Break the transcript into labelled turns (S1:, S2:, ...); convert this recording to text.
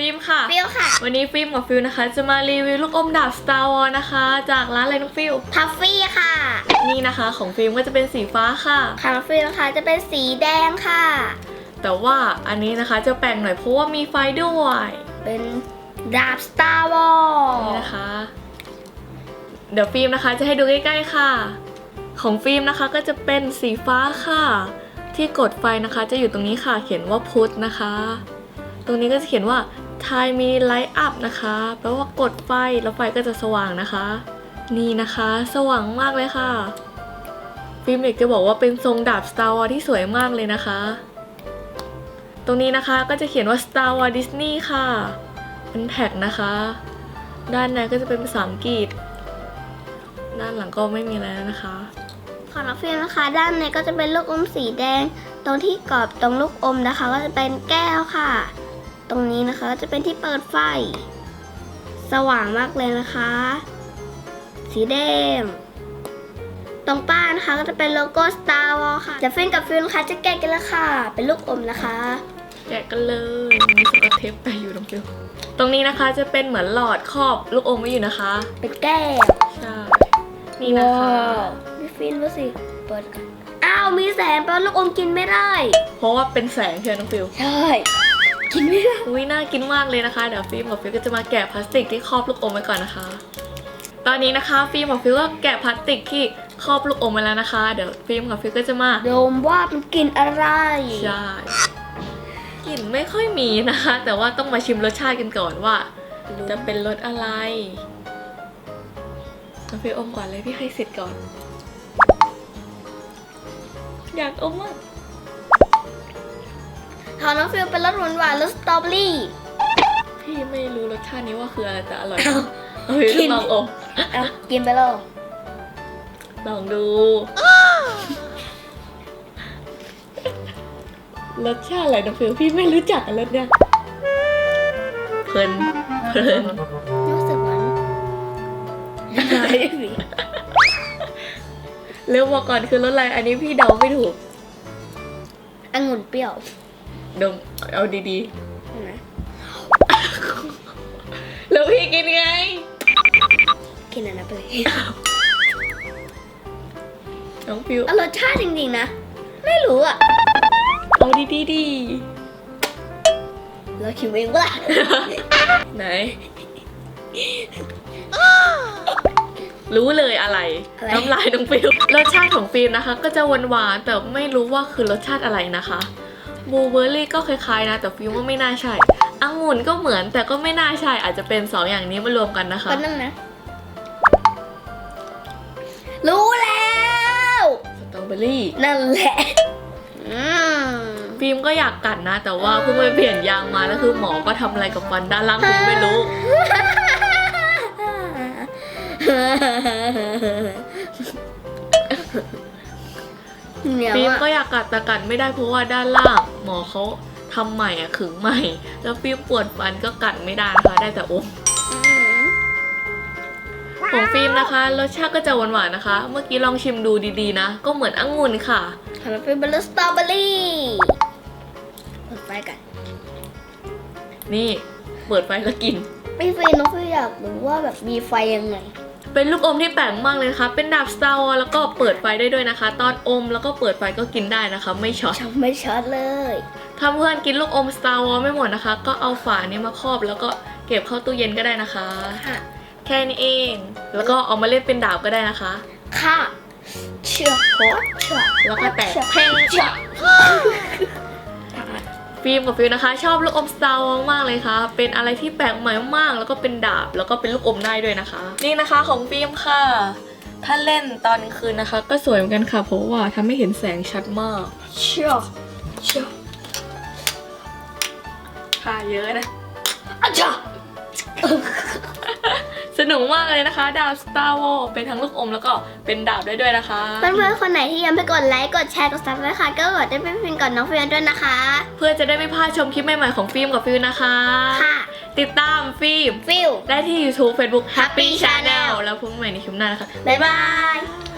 S1: ฟิล์มค่ะ
S2: ฟิลค่ะ
S1: วันนี้ฟิล์มกับฟิลนะคะ จะมารีวิวลูกอมดาบ Star Wars นะคะ จากร้านอะไรน้องฟิล
S2: ทัฟฟี่ค่ะ
S1: นี่นะคะ ของฟิล์มก็จะเป็นสีฟ้าค่ะ
S2: ค่ะน้องฟิลนะคะจะเป็นสีแดงค่ะ
S1: แต่ว่าอันนี้นะคะจะแปลงหน่อยเพราะว่ามีไฟด้วย
S2: เป็นดาบสตาร์วอล
S1: นี่นะคะ เดี๋ยวฟิล์มนะคะจะให้ดูใกล้ๆค่ะ ของฟิล์มนะคะก็จะเป็นสีฟ้าค่ะ ที่กดไฟนะคะจะอยู่ตรงนี้ค่ะเขียนว่าพุทนะคะ ตรงนี้ก็จะเขียนว่า time mini light up นะคะแปลว่ากดไฟแล้วไฟก็จะสว่างนะคะ นี่นะคะ สว่างมากเลยค่ะ ฟิล์มเอกจะบอกว่าเป็นทรงดาบ Star Wars ที่สวยมากเลยนะคะ ตรงนี้นะคะก็จะเขียนว่า Star Wars Disney ค่ะ เป็นแท็กนะคะ ด้านในก็จะเป็นภาษาอังกฤษ ด้านหลังก็ไม่มีอะไรแล้วนะคะ
S2: ของน้องฟิลนะคะ ด้านในก็จะเป็นลูกอมสีแดง ตรงที่กรอบตรงลูกอมนะคะ ก็จะเป็นแก้วค่ะ ตรงนี้นะคะก็จะเป็นที่เปิดไฟ สว่างมากเลยนะคะ สีแดง ตรงป้ายนะคะก็จะเป็นโลโก้ Star Wars ค่ะ จะฟินกับฟิลนะคะจะแกะกันแล้วค่ะ เป็นลูกอมนะคะ
S1: แกะกันเลยมีสกอตเทปไปอยู่ตรงเดียวตรงนี้นะคะจะเป็นเหมือนหลอดครอบลูกอมไว้อยู่นะคะ
S2: เป็นแก้ว
S1: ใช่ นี่นะคะ
S2: ว้าวพี่ฟินดูสิ เปิดกัน อ้าวมีแสงแปลว่าลูกอมกินไม่ได้
S1: เพราะว่าเป็นแสงเชียวน้องฟิว
S2: ใช่ กินไม่ได้
S1: อุ้ยน่ากินมากเลยนะคะ เดี๋ยวฟิล์มกับฟิลก็จะมาแกะพลาสติกที่ครอบลูกอมไว้ก่อนนะคะ ตอนนี้นะคะ ฟิล์มกับฟิลก็แกะพลาสติกที่ครอบลูกอมไว้แล้วนะคะ เดี๋ยวฟิล์มกับฟิลก็จะมา
S2: โดมว่ามันกินอะไร
S1: ใช่กลิ่นไม่ค่อยมีนะคะ แต่ว่าต้องมาชิมรสชาติกันก่อนว่า จะเป็นรสอะไรน้องฟิลอมก่อนเลยพี่ให้สิทธิ์ก่อน อยากอมมาก
S2: ของน้องฟิลเป็นรสหวานหวานๆรสสตรอเบอรี่
S1: พี่ไม่รู้รสชาตินี้ว่าคืออะไรแต่อร่อย
S2: เอา
S1: เอาไป
S2: กิน
S1: ลองอม
S2: เอากินไปแล้ว
S1: ลองดู รสชาติอะไรน้องฟิลพี่ไม่รู้จักอะรสเนี่ยเพลินเพลิน
S2: รู้สึกเหมือนอะไรสิ
S1: เริ่มบอกก่อนคือรสอะไรอันนี้พี่เดาไม่ถูก
S2: องุ่นเปรี้ยว
S1: ดมเอาดี
S2: เห็นไหม
S1: ๆ แล้วพี่กินไง
S2: กินอันนั้นไปเลย
S1: น้องฟิว
S2: เอารสชาติจริงๆนะ ไม่รู้อะ
S1: เอาดีดีๆดี
S2: เราคิดเองว่า
S1: ไหน รู้เลยอะไร
S2: อะไร
S1: น้ำลายน้องฟิลรสชาติของฟิล์มนะคะ ก็จะหวานหวานๆแต่ไม่รู้ว่าคือรสชาติอะไรนะคะ บลูเบอร์รี่ก็คล้ายๆนะ แต่ฟิล์มว่าไม่น่าใช่องุ่นก็เหมือนแต่ก็ไม่น่าใช่อาจจะเป็นสองอย่างนี้มารวมกันนะคะ
S2: ก็นั่งนะ รู้แล้ว
S1: สตรอเบอรี่
S2: นั่นแหละ อืม
S1: ฟิล์มก็อยากกัดนะ แต่ว่าเพิ่งไปเปลี่ยนยางมาแล้วคือหมอก็ทำอะไรกับฟันด้านล่างฟิล์มไม่รู้
S2: เหนียว
S1: ฟิล์มก็
S2: อะ
S1: อยากกัดแต่กัดไม่ได้เพราะว่าด้านล่างหมอเขาทำใหม่อะขึงใหม่ แล้วฟิล์มปวดฟันก็กัดไม่ได้นะคะได้แต่อม
S2: อืม
S1: ของฟิล์มนะคะรสชาติก็จะหวานๆนะคะ เมื่อกี้ลองชิมดูดีๆนะ ก็เหมือนองุ่นค่ะ
S2: ทำเป็นบลูสตรอเบอรี่เปิดไฟกัน
S1: นี่เปิดไฟแล้วกิน
S2: พี่ฟินน้องฟินอยากรู้ว่าแบบมีไฟยังไง
S1: เป็นลูกอมที่แปลกมากเลยนะคะ เป็นดาบ Star Wars แล้วก็เปิดไฟได้ด้วยนะคะ ตอนอมแล้วก็เปิดไฟก็กินได้นะคะ ไม่ช็อต
S2: ชไม่ช็อตเลย
S1: ถ้าเพื่อนกินลูกอม Star Wars ไม่หมดนะคะ ก็เอาฝานี้มาครอบแล้วก็เก็บเข้าตู้เย็นก็ได้นะคะ
S2: ค่ะ
S1: แค่นี้เอง แล้วก็เอามาเล่นเป็นดาบก็ได้นะคะ
S2: ค่ะเชื่อโคตรเชื่อ
S1: แล้วก็แตก
S2: เชื่อ
S1: เพ่ง
S2: เชื่อ
S1: ฟิล์มกับฟิลนะคะ ชอบลูกอม Star Wars มากเลยค่ะ เป็นอะไรที่แปลกใหม่มาก แล้วก็เป็นดาบ แล้วก็เป็นลูกอมได้ด้วยนะคะ นี่นะคะของฟิล์มค่ะ ถ้าเล่นตอนกลางคืนนะคะ ก็สวยเหมือนกันค่ะ เพราะว่าทำให้เห็นแสงชัดมาก
S2: เชื่อเชื่อ
S1: ค่ะเยอะนะ
S2: อาจ้ะ
S1: สนุกมากเลยนะคะ ดาบ Star Wars เป็นทั้งลูกอมแล้วก็เป็นดาบได้ด้วยนะคะ
S2: เพื่อนๆคนไหนที่ยังไม่กดไลค์ กดแชร์ กดซับสไครต์ก็กดได้เป็นฟินก่อนน้องฟินด้วยนะคะ
S1: เพื่อจะได้ไม่พลาดชมคลิปใหม่ๆของฟิล์มกับฟิลนะคะ
S2: ค่ะ
S1: ติดตามฟิล์ม
S2: ฟิล
S1: ได้ที่ YouTube Facebook Happy
S2: Happy
S1: Channel
S2: Channel
S1: แล้วพบกันใหม่ในคลิปหน้านะคะ
S2: บ๊ายบาย